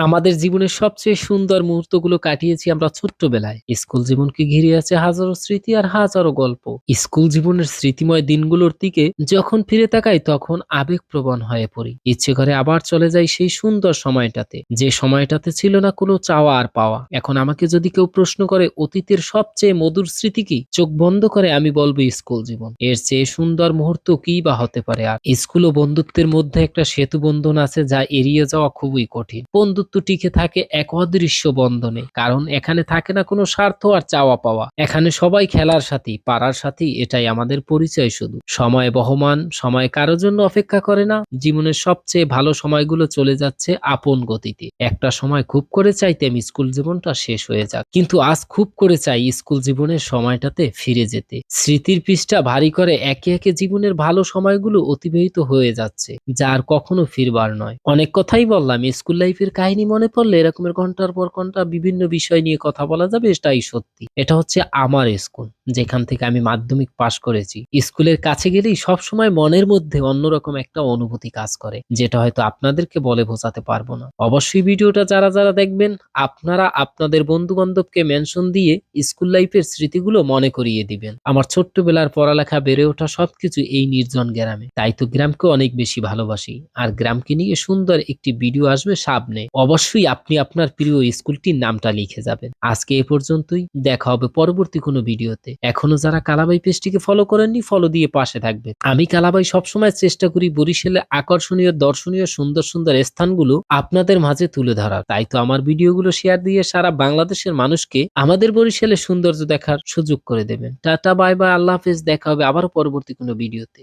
আমাদের জীবনের সবচেয়ে সুন্দর মুহূর্তগুলো কাটিয়েছি আমরা ছোট্টবেলায়। স্কুল জীবনকে ঘিরে আছে হাজারো স্মৃতি আর হাজারো গল্প। স্কুল জীবনের স্মৃতিময় দিনগুলোর দিকে যখন ফিরে তাকাই তখন আবেগপ্রবণ হয়ে পড়ি। ইচ্ছে করে আবার চলে যাই সেই সুন্দর সময়টাতে। যে সময়টাতে ছিল না কোনো চাওয়া আর পাওয়া। এখন আমাকে যদি কেউ প্রশ্ন করে, অতীতের সবচেয়ে মধুর স্মৃতি কি? চোখ বন্ধ করে আমি বলব, স্কুল জীবন। এর চেয়ে সুন্দর মুহূর্ত কি বা হতে পারে আর? স্কুল ও বন্ধুত্বের মধ্যে একটা সেতু বন্ধন আছে যা এড়িয়ে যাওয়া খুবই কঠিন। বন্ধুত্ব টিকে থাকে এক অদৃশ্য বন্ধনে। কারণ এখানে থাকে না কোনো স্বার্থ আর চাওয়া পাওয়া। এখানে সবাই খেলার সাথী, পাড়ার সাথী, এটাই আমাদের পরিচয় শুধু। সময় বহমান, সময় কারোর জন্য অপেক্ষা করে না। জীবনের সবচেয়ে ভালো সময়গুলো চলে যাচ্ছে আপন গতিতে। একটা সময় খুব করে চাইতাম স্কুল জীবনটা শেষ হয়ে যাক। কিন্তু আজ খুব করে চাই স্কুল জীবনের সময়টাতে ফিরে যেতে। স্মৃতির পৃষ্ঠা ভারী করে একে একে জীবনের ভালো সময়গুলো অতিবাহিত হয়ে যাচ্ছে যার কখনো ফিরবার নয়। অনেক কথাই বললাম, স্কুল লাইফের কাহিনী মনে পড়লে এরকমের ঘণ্টার পর ঘণ্টা বিভিন্ন বিষয় নিয়ে কথা বলা যাবে, এটাই সত্যি। এটা হচ্ছে আমার স্কুল যেখান থেকে আমি মাধ্যমিক পাশ করেছি। স্কুলের কাছে গেলেই সবসময় মনের মধ্যে অন্যরকম একটা অনুভূতি কাজ করে, যেটা হয়তো আপনাদেরকে বলে বোঝাতে পারব না। অবশ্যই ভিডিওটা যারা যারা দেখবেন, আপনারা আপনাদের বন্ধু বান্ধবকে মেনশন দিয়ে স্কুল লাইফের স্মৃতিগুলো মনে করিয়ে দিবেন। আমার ছোট্টবেলার পড়ালেখা বেড়ে ওঠা সবকিছু এই নির্জন গ্রামে। তাই তো গ্রামকে অনেক বেশি ভালোবাসি। আর গ্রামকে নিয়ে সুন্দর একটি ভিডিও আসবে সামনে। অবশ্যই আপনি আপনার প্রিয় স্কুলটির নামটা লিখে যাবেন। আজকে এ পর্যন্তই। দেখা হবে পরবর্তী কোনো ভিডিওতে। এখনও যারা কালাবাই পেজটিকে ফলো করেননি ফলো দিয়ে পাশে থাকবে। আমি কালাবাই সবসময় চেষ্টা করি বরিশালে আকর্ষণীয়, দর্শনীয়, সুন্দর সুন্দর স্থানগুলো আপনাদের মাঝে তুলে ধরার। তাই তো আমার ভিডিওগুলো শেয়ার দিয়ে সারা বাংলাদেশের মানুষকে আমাদের বরিশালের সৌন্দর্য দেখার সুযোগ করে দেবেন। টাটা বাই বাই আল্লাহ হাফেজ, দেখা হবে আবার পরবর্তী কোনো ভিডিওতে।